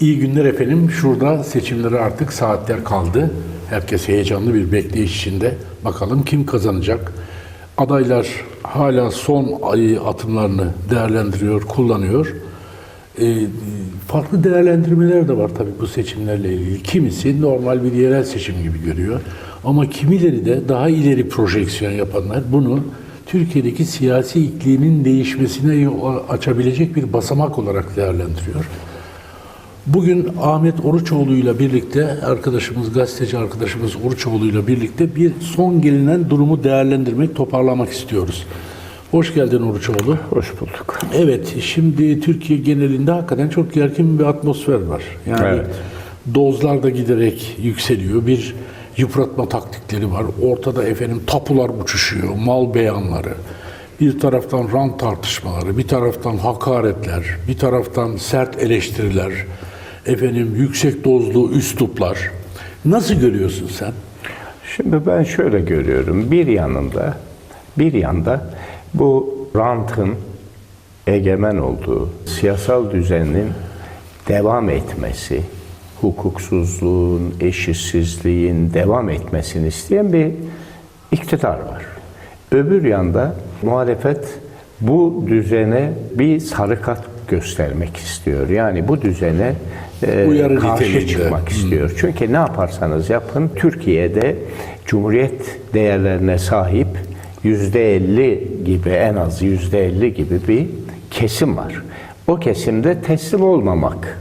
İyi günler efendim. Şurada seçimlere artık saatler kaldı. Herkes heyecanlı bir bekleyiş içinde. Bakalım kim kazanacak? Adaylar hala son atımlarını değerlendiriyor, kullanıyor. Ee, farklı değerlendirmeler de var tabii bu seçimlerle ilgili. Kimisi normal bir yerel seçim gibi görüyor. Ama kimileri de daha ileri projeksiyon yapanlar bunu Türkiye'deki siyasi iklimin değişmesine açabilecek bir basamak olarak değerlendiriyor. Bugün Ahmet Oruçoğlu ile birlikte arkadaşımız, gazeteci arkadaşımız Oruçoğlu ile birlikte bir son gelinen durumu değerlendirmek, toparlamak istiyoruz. Hoş geldin Oruçoğlu. Hoş bulduk. Evet, şimdi Türkiye genelinde hakikaten çok gergin bir atmosfer var. Yani Evet. dozlar da giderek yükseliyor. Bir yıpratma taktikleri var. Ortada efendim tapular uçuşuyor, mal beyanları. Bir taraftan rant tartışmaları, bir taraftan hakaretler, bir taraftan sert eleştiriler, efendim yüksek dozlu üsluplar. Nasıl görüyorsun sen? Şimdi ben şöyle görüyorum. Bir yanında, bir yanda bu rantın egemen olduğu siyasal düzenin devam etmesi, hukuksuzluğun, eşitsizliğin devam etmesini isteyen bir iktidar var. Öbür yanda muhalefet bu düzene bir sarıkat göstermek istiyor. Yani bu düzene e, Uyarı karşı niteliğinde. çıkmak istiyor. Çünkü ne yaparsanız yapın Türkiye'de Cumhuriyet değerlerine sahip yüzde elli gibi en az yüzde elli gibi bir kesim var. O kesimde teslim olmamak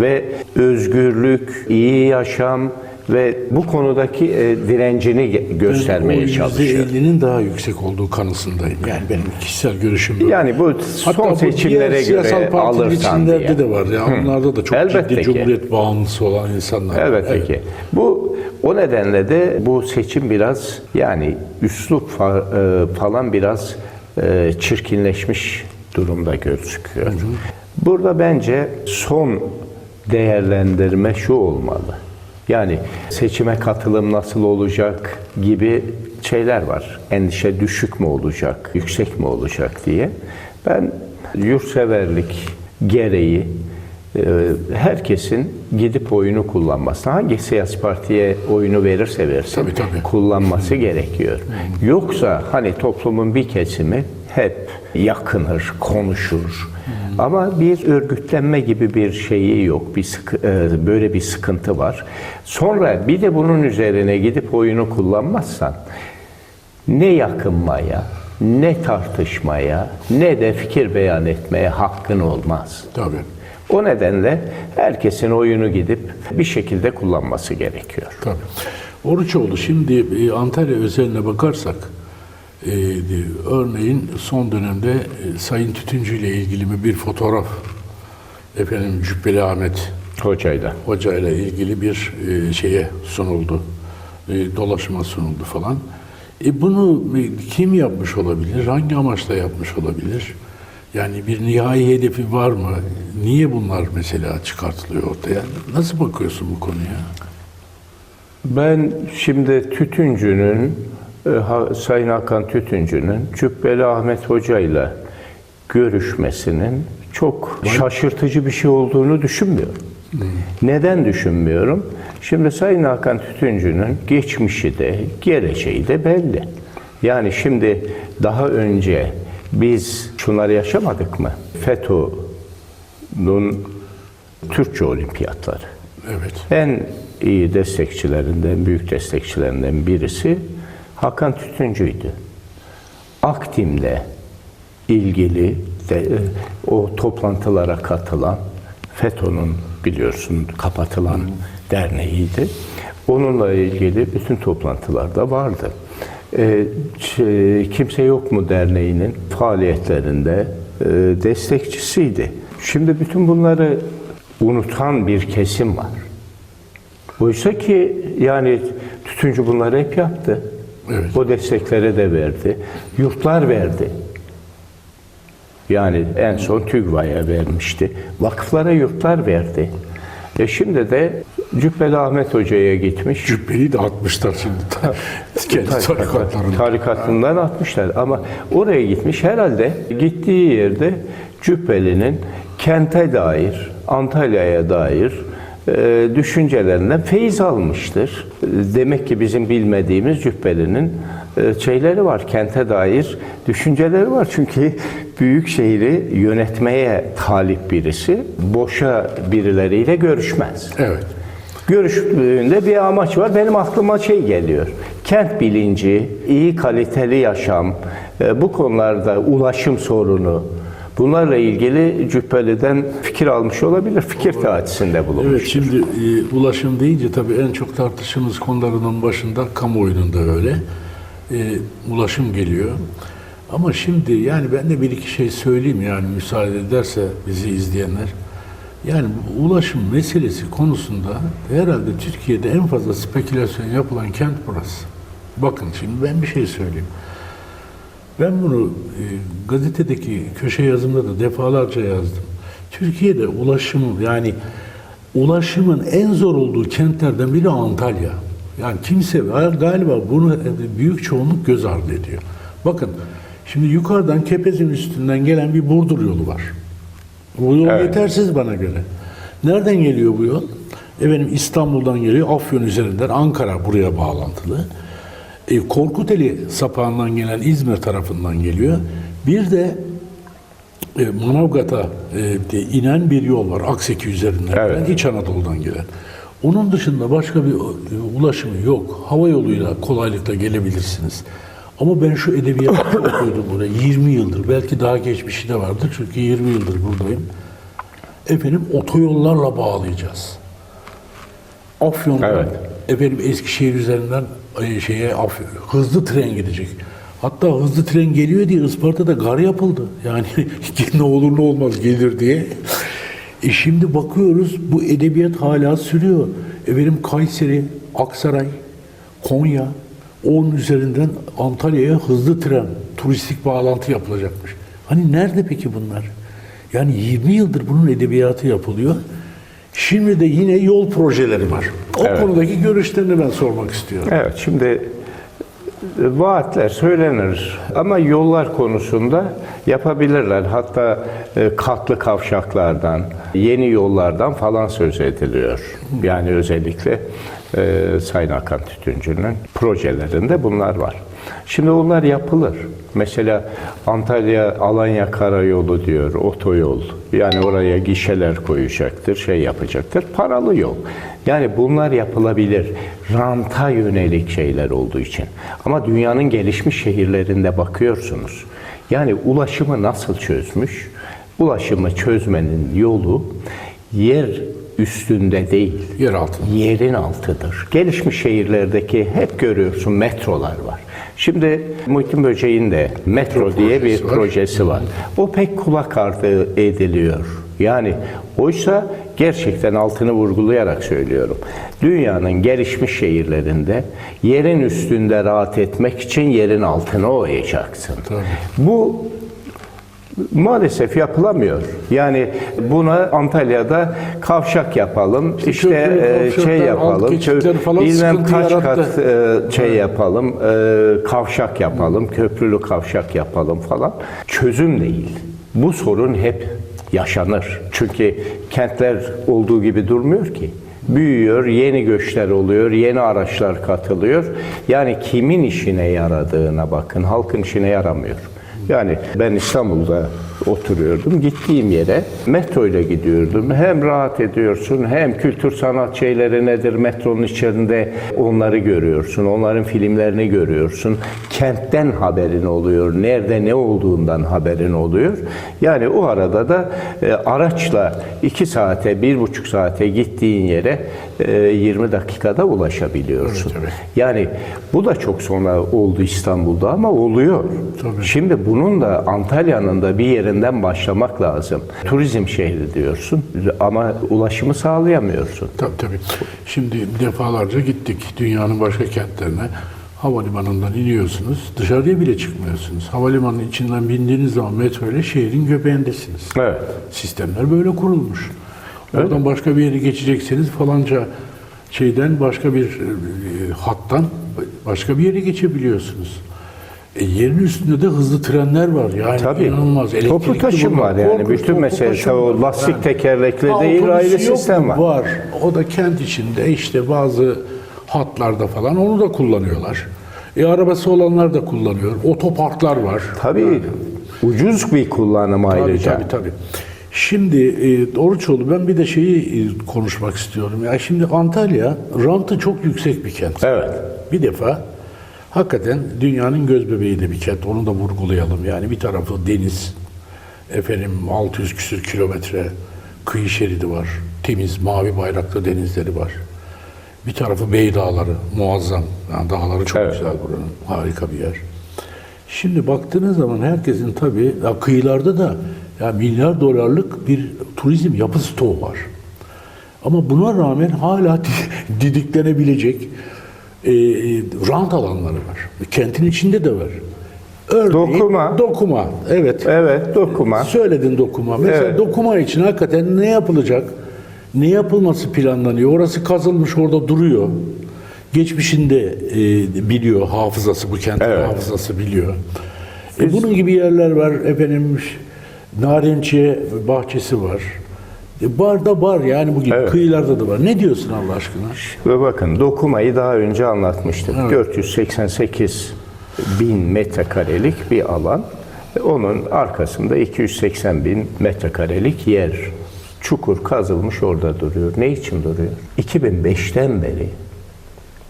ve özgürlük, iyi yaşam ve bu konudaki e, direncini göstermeye çalışıyor. %50'nin daha yüksek olduğu kanısındayım. Yani benim kişisel görüşüm bu. Yani bu Hatta son bu seçimlere diğer siyasal göre partinin alırsan içinde diye. de var ya. Onlarda da çok Elbette ciddi ki. cumhuriyet bağımlısı olan insanlar var. Elbette Evet. ki. Bu o nedenle de bu seçim biraz yani üslup fa- e, falan biraz e, çirkinleşmiş durumda gözüküyor. Burada bence son değerlendirme şu olmalı. Yani seçime katılım nasıl olacak gibi şeyler var. Endişe düşük mü olacak, yüksek mi olacak diye. Ben yurtseverlik gereği e, herkesin gidip oyunu kullanması, hangi siyasi partiye oyunu verirse versin Tabii, tabii. kullanması gerekiyor. Yoksa hani toplumun bir kesimi hep yakınır, konuşur. Ama bir örgütlenme gibi bir şeyi yok. Bir e, böyle bir sıkıntı var. Sonra bir de bunun üzerine gidip oyunu kullanmazsan ne yakınmaya, ne tartışmaya, ne de fikir beyan etmeye hakkın olmaz. Tabii. O nedenle herkesin oyunu gidip bir şekilde kullanması gerekiyor. Tabii. Oruçoğlu şimdi e, Antalya özeline bakarsak e, örneğin son dönemde e, Sayın Tütüncü ile ilgili mi bir fotoğraf efendim Cübbeli Ahmet Hocayla. Hoca ile ilgili bir e, şeye sunuldu. E, dolaşıma sunuldu falan. E bunu e, kim yapmış olabilir? Hangi amaçla yapmış olabilir? Yani bir nihai hedefi var mı? Niye bunlar mesela çıkartılıyor ortaya? Nasıl bakıyorsun bu konuya? Ben şimdi Tütüncü'nün, Sayın Hakan Tütüncü'nün Cübbeli Ahmet Hoca ile görüşmesinin çok şaşırtıcı bir şey olduğunu düşünmüyorum. Neden düşünmüyorum? Şimdi Sayın Hakan Tütüncü'nün geçmişi de geleceği de belli. Yani şimdi daha önce biz şunları yaşamadık mı? FETÖ'nün Türkçe olimpiyatları. Evet. En iyi destekçilerinden, büyük destekçilerinden birisi Hakan Tütüncü'ydü. Aktim'le ilgili de, e, o toplantılara katılan FETÖ'nün biliyorsun kapatılan derneğiydi. Onunla ilgili bütün toplantılarda vardı. E, ç- kimse yok mu derneğinin faaliyetlerinde e, destekçisiydi. Şimdi bütün bunları unutan bir kesim var. Oysa ki yani tütüncü bunları hep yaptı. Evet. O destekleri de verdi. Yurtlar verdi. Yani en son TÜGVA'ya vermişti. Vakıflara yurtlar verdi. E şimdi de Cübbeli Ahmet Hoca'ya gitmiş. Cübbeli de atmışlar şimdi. Kendi tarikatlarında. Tarikatından atmışlar ama oraya gitmiş herhalde gittiği yerde Cübbeli'nin kente dair Antalya'ya dair düşüncelerinden feyiz almıştır. E, Demek ki bizim bilmediğimiz Cübbeli'nin e, şeyleri var, kente dair düşünceleri var. Çünkü büyük şehri yönetmeye talip birisi boşa birileriyle görüşmez. Evet. Görüştüğünde bir amaç var. Benim aklıma şey geliyor. Kent bilinci, iyi kaliteli yaşam, e, bu konularda ulaşım sorunu, bunlarla ilgili Cübbeli'den fikir almış olabilir. Fikir teatisinde bulunmuş. Evet şimdi e, ulaşım deyince tabii en çok tartıştığımız konularının başında kamuoyunun da öyle. E, ulaşım geliyor. Ama şimdi yani ben de bir iki şey söyleyeyim yani müsaade ederse bizi izleyenler. Yani bu ulaşım meselesi konusunda herhalde Türkiye'de en fazla spekülasyon yapılan kent burası. Bakın şimdi ben bir şey söyleyeyim. Ben bunu e, gazetedeki köşe yazımda da defalarca yazdım. Türkiye'de ulaşımı yani ulaşımın en zor olduğu kentlerden biri Antalya. Yani kimse galiba bunu büyük çoğunluk göz ardı ediyor. Bakın şimdi yukarıdan Kepez'in üstünden gelen bir Burdur yolu var. Bu yol Evet. yetersiz bana göre. Nereden geliyor bu yol? Efendim İstanbul'dan geliyor, Afyon üzerinden Ankara buraya bağlantılı. E, Korkuteli sapağından gelen İzmir tarafından geliyor. Bir de e, Manavgat'a e, inen bir yol var. Akseki üzerinden Evet. gelen, İç Anadolu'dan gelen. Onun dışında başka bir e, ulaşımı yok. Hava yoluyla kolaylıkla gelebilirsiniz. Ama ben şu edebiyatı çok koydum buraya. 20 yıldır, belki daha geçmişi de vardır. Çünkü 20 yıldır buradayım. Efendim otoyollarla bağlayacağız. Afyon'dan Evet. efendim Eskişehir üzerinden şeye hızlı tren gidecek. Hatta hızlı tren geliyor diye Isparta'da gar yapıldı. Yani ne olur ne olmaz gelir diye. E şimdi bakıyoruz bu edebiyat hala sürüyor. Efendim Kayseri, Aksaray, Konya, onun üzerinden Antalya'ya hızlı tren, turistik bağlantı yapılacakmış. Hani nerede peki bunlar? Yani 20 yıldır bunun edebiyatı yapılıyor. Şimdi de yine yol projeleri var. O Evet. konudaki görüşlerini ben sormak istiyorum. Evet, şimdi e, vaatler söylenir ama yollar konusunda yapabilirler. Hatta e, katlı kavşaklardan, yeni yollardan falan söz ediliyor. Yani özellikle e, Sayın Hakan Tütüncü'nün projelerinde bunlar var. Şimdi onlar yapılır. Mesela Antalya Alanya Karayolu diyor, otoyol. Yani oraya gişeler koyacaktır, şey yapacaktır. Paralı yol. Yani bunlar yapılabilir. Ranta yönelik şeyler olduğu için. Ama dünyanın gelişmiş şehirlerinde bakıyorsunuz. Yani ulaşımı nasıl çözmüş? Ulaşımı çözmenin yolu yer üstünde değil, Yer altında. yerin altıdır. Gelişmiş şehirlerdeki hep görüyorsun metrolar var. Şimdi Muhittin Böceğin de metro diye bir projesi var. projesi var. O pek kulak ardı ediliyor. Yani oysa gerçekten altını vurgulayarak söylüyorum. Dünyanın gelişmiş şehirlerinde yerin üstünde rahat etmek için yerin altına oyacaksın. Tabii. Bu Maalesef yapılamıyor. Yani buna Antalya'da kavşak yapalım, işte e, kavşaklar, şey yapalım, bilmem kaç yarattı. kat e, şey yapalım, e, kavşak yapalım, köprülü kavşak yapalım falan. Çözüm değil. Bu sorun hep yaşanır. Çünkü kentler olduğu gibi durmuyor ki. Büyüyor, yeni göçler oluyor, yeni araçlar katılıyor. Yani kimin işine yaradığına bakın, halkın işine yaramıyor. Yani ben İstanbul'da oturuyordum. Gittiğim yere metro ile gidiyordum. Hem rahat ediyorsun hem kültür sanat şeyleri nedir metronun içerisinde onları görüyorsun. Onların filmlerini görüyorsun. Kentten haberin oluyor. Nerede ne olduğundan haberin oluyor. Yani o arada da e, araçla iki saate, bir buçuk saate gittiğin yere 20 dakikada ulaşabiliyorsun. Evet, evet. Yani bu da çok sonra oldu İstanbul'da ama oluyor. Tabii. Şimdi bunun da Antalya'nın da bir yerinden başlamak lazım. Turizm şehri diyorsun ama ulaşımı sağlayamıyorsun. Tabii tabii. Şimdi defalarca gittik dünyanın başka kentlerine. Havalimanından iniyorsunuz, dışarıya bile çıkmıyorsunuz. Havalimanının içinden bindiğiniz zaman metro ile şehrin göbeğindesiniz. Evet. Sistemler böyle kurulmuş. Oradan başka bir yere geçecekseniz falanca şeyden başka bir e, hattan başka bir yere geçebiliyorsunuz. E, yerin üstünde de hızlı trenler var. Yani Tabii. inanılmaz. Toplu Elektrikli taşım bunlar. var yani. Korkunç Bütün toplu mesele taşım o lastik tekerlekli Ha, değil, yok sistem var. Var. O da kent içinde işte bazı hatlarda falan onu da kullanıyorlar. E arabası olanlar da kullanıyor. Otoparklar var. Tabii ucuz bir kullanım Tabii ayrıca. tabii tabii. Şimdi e, Oruçoğlu ben bir de şeyi e, konuşmak istiyorum. Ya şimdi Antalya rantı çok yüksek bir kent. Evet. Bir defa hakikaten dünyanın göz bebeği de bir kent. Onu da vurgulayalım. Yani bir tarafı deniz, efendim 600 küsür kilometre kıyı şeridi var. Temiz, mavi bayraklı denizleri var. Bir tarafı Bey Dağları, muazzam. Yani dağları çok Evet. güzel buranın. Harika bir yer. Şimdi baktığınız zaman herkesin tabii kıyılarda da ya milyar dolarlık bir turizm yapı stoğu var. Ama buna rağmen hala didiklenebilecek e, e, rant alanları var. Kentin içinde de var. Örneğin, Dokuma. Dokuma. Evet. Evet, dokuma. Söyledin dokuma. Mesela Evet. dokuma için hakikaten ne yapılacak? Ne yapılması planlanıyor? Orası kazılmış orada duruyor. Geçmişinde e, biliyor hafızası bu kentin Evet. hafızası biliyor. E, bunun gibi yerler var efendim. Narenciye bahçesi var. E, bar da bar yani bu gibi Evet. kıyılarda da var. Ne diyorsun Allah aşkına? Ve bakın dokumayı daha önce anlatmıştım. 488 bin metrekarelik bir alan. Ve Onun arkasında 280 bin metrekarelik yer. Çukur kazılmış orada duruyor. Ne için duruyor? 2005'ten beri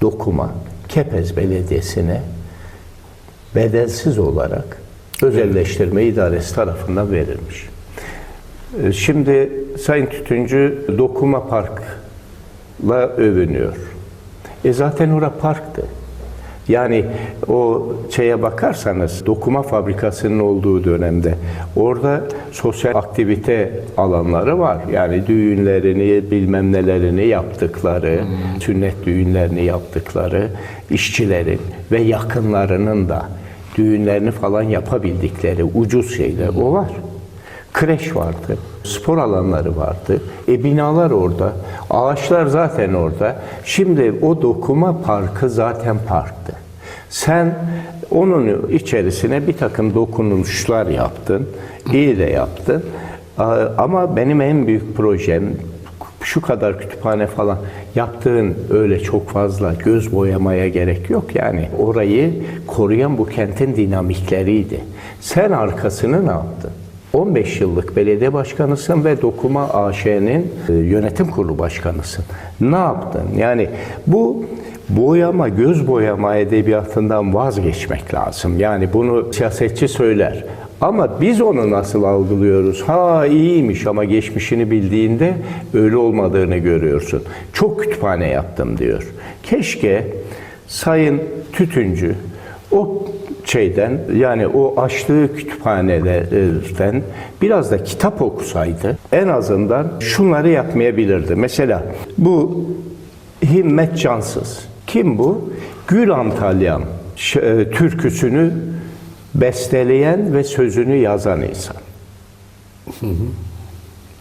dokuma Kepez Belediyesi'ne bedelsiz olarak özelleştirme idaresi tarafından verilmiş. Ee, Şimdi Sayın Tütüncü Dokuma Park'la övünüyor. E zaten ora parktı. Yani o şeye bakarsanız dokuma fabrikasının olduğu dönemde orada sosyal aktivite alanları var. Yani düğünlerini bilmem nelerini yaptıkları, sünnet düğünlerini yaptıkları işçilerin ve yakınlarının da düğünlerini falan yapabildikleri ucuz şeyler o var. Kreş vardı, spor alanları vardı, e binalar orada, ağaçlar zaten orada. Şimdi o dokuma parkı zaten parktı. Sen onun içerisine bir takım dokunuşlar yaptın, iyi de yaptın. Ama benim en büyük projem şu kadar kütüphane falan yaptığın öyle çok fazla göz boyamaya gerek yok yani. Orayı koruyan bu kentin dinamikleriydi. Sen arkasını ne yaptın? 15 yıllık belediye başkanısın ve Dokuma AŞ'nin e, yönetim kurulu başkanısın. Ne yaptın? Yani bu boyama, göz boyama edebiyatından vazgeçmek lazım. Yani bunu siyasetçi söyler. Ama biz onu nasıl algılıyoruz? Ha iyiymiş ama geçmişini bildiğinde öyle olmadığını görüyorsun. Çok kütüphane yaptım diyor. Keşke Sayın Tütüncü o şeyden yani o açtığı kütüphanelerden biraz da kitap okusaydı en azından şunları yapmayabilirdi. Mesela bu Himmet Cansız. Kim bu? Gül Antalyam e, türküsünü besteleyen ve sözünü yazan insan.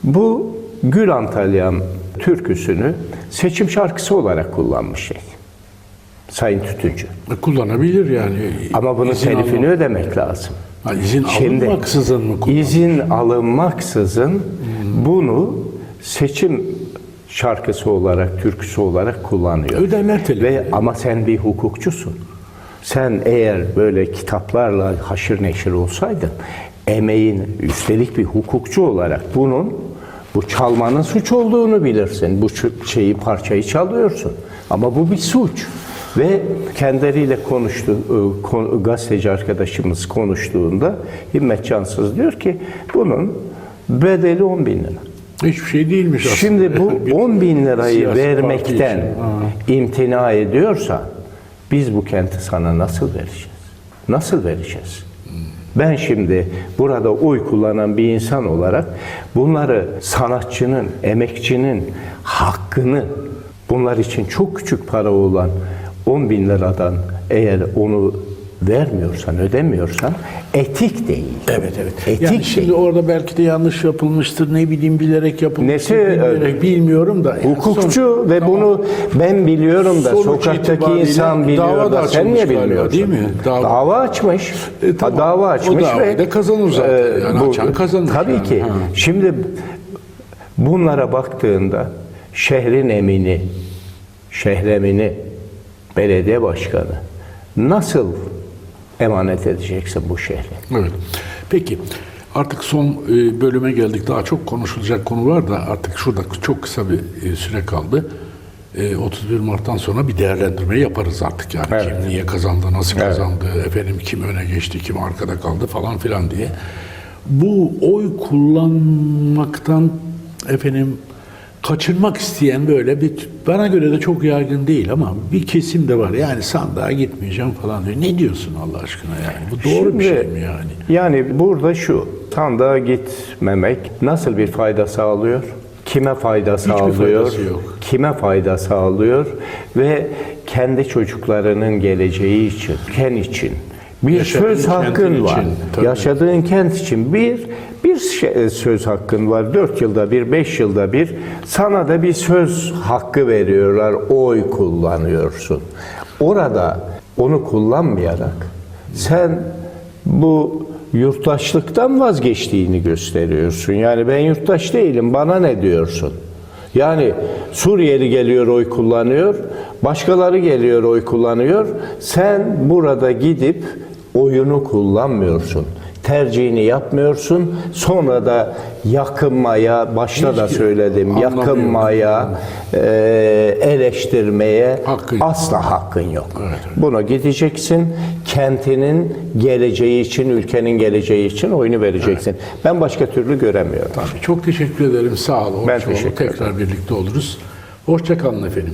Bu Gül Antalyam türküsünü seçim şarkısı olarak kullanmış şey. Sayın Tütüncü. E, Kullanabilir yani. Ama bunun İzin telifini alma- ödemek lazım. Ha, izin Şimdi alınmaksızın mı kullan- izin alınmaksızın bunu seçim şarkısı olarak, türküsü olarak kullanıyor. Öderler telifi. Ve ama sen bir hukukçusun. Sen eğer böyle kitaplarla haşır neşir olsaydın, emeğin üstelik bir hukukçu olarak bunun bu çalmanın suç olduğunu bilirsin. Bu şeyi parçayı çalıyorsun. Ama bu bir suç. Ve kendileriyle konuştu, kon- gazeteci arkadaşımız konuştuğunda Himmet Cansız diyor ki bunun bedeli 10 bin lira. Hiçbir şey değilmiş aslında. Şimdi bu 10 bin lirayı vermekten imtina ediyorsa biz bu kenti sana nasıl vereceğiz? Nasıl vereceğiz? Ben şimdi burada oy kullanan bir insan olarak bunları sanatçının, emekçinin hakkını bunlar için çok küçük para olan 10 bin liradan eğer onu vermiyorsan, ödemiyorsan etik değil. Evet evet. Etik yani şimdi değil. orada belki de yanlış yapılmıştır. Ne bileyim bilerek yapılmıştır. Nesi, bilmeyerek, bilmiyorum da. yani Hukukçu son- ve bunu ben biliyorum da Sonuç sokaktaki insan biliyor da da sen niye galiba, bilmiyorsun? değil mi? Dava, Dava- açmış. E, tamam. Dava O açmış davayı ve e, da kazanır zaten. Yani açan kazanır Tabii yani. ki. Ha. Şimdi bunlara baktığında şehrin emini, şehremini, belediye başkanı nasıl emanet edeceksin bu şehri? Evet. Peki artık son e, bölüme geldik. Daha çok konuşulacak konu var da artık şurada çok kısa bir e, süre kaldı. E, 31 Mart'tan sonra bir değerlendirme yaparız artık yani. Evet. Kim niye kazandı, nasıl kazandı, efendim kim öne geçti, kim arkada kaldı falan filan diye. Bu oy kullanmaktan efendim kaçırmak isteyen böyle bir bana göre de çok yaygın değil ama bir kesim de var. Yani sandığa gitmeyeceğim falan diyor. Ne diyorsun Allah aşkına yani? Bu doğru bir Şimdi, şey mi yani? Yani burada şu, sandığa gitmemek nasıl bir fayda sağlıyor? Kime fayda sağlıyor? faydası yok. Kime fayda sağlıyor? Ve kendi çocuklarının geleceği için, ülken için bir Yaşadığın söz hakkın var. için, tabii. Yaşadığın kent için bir bir şey- söz hakkın var. Dört yılda bir, beş yılda bir sana da bir söz hakkı veriyorlar. Oy kullanıyorsun. Orada onu kullanmayarak sen bu yurttaşlıktan vazgeçtiğini gösteriyorsun. Yani ben yurttaş değilim, bana ne diyorsun? Yani Suriyeli geliyor oy kullanıyor, başkaları geliyor oy kullanıyor. Sen burada gidip oyunu kullanmıyorsun. Tercihini yapmıyorsun. Sonra da yakınmaya, başta da Hiç söyledim, anlamıyorum. yakınmaya, eee, eleştirmeye Hakkın yok. asla hakkın yok. Evet, evet. Buna gideceksin. Kentinin geleceği için, ülkenin geleceği için oyunu vereceksin. Ben başka türlü göremiyorum. Çok teşekkür ederim. Sağ olun. Ben teşekkür ederim. Tekrar birlikte oluruz. Hoşçakalın efendim.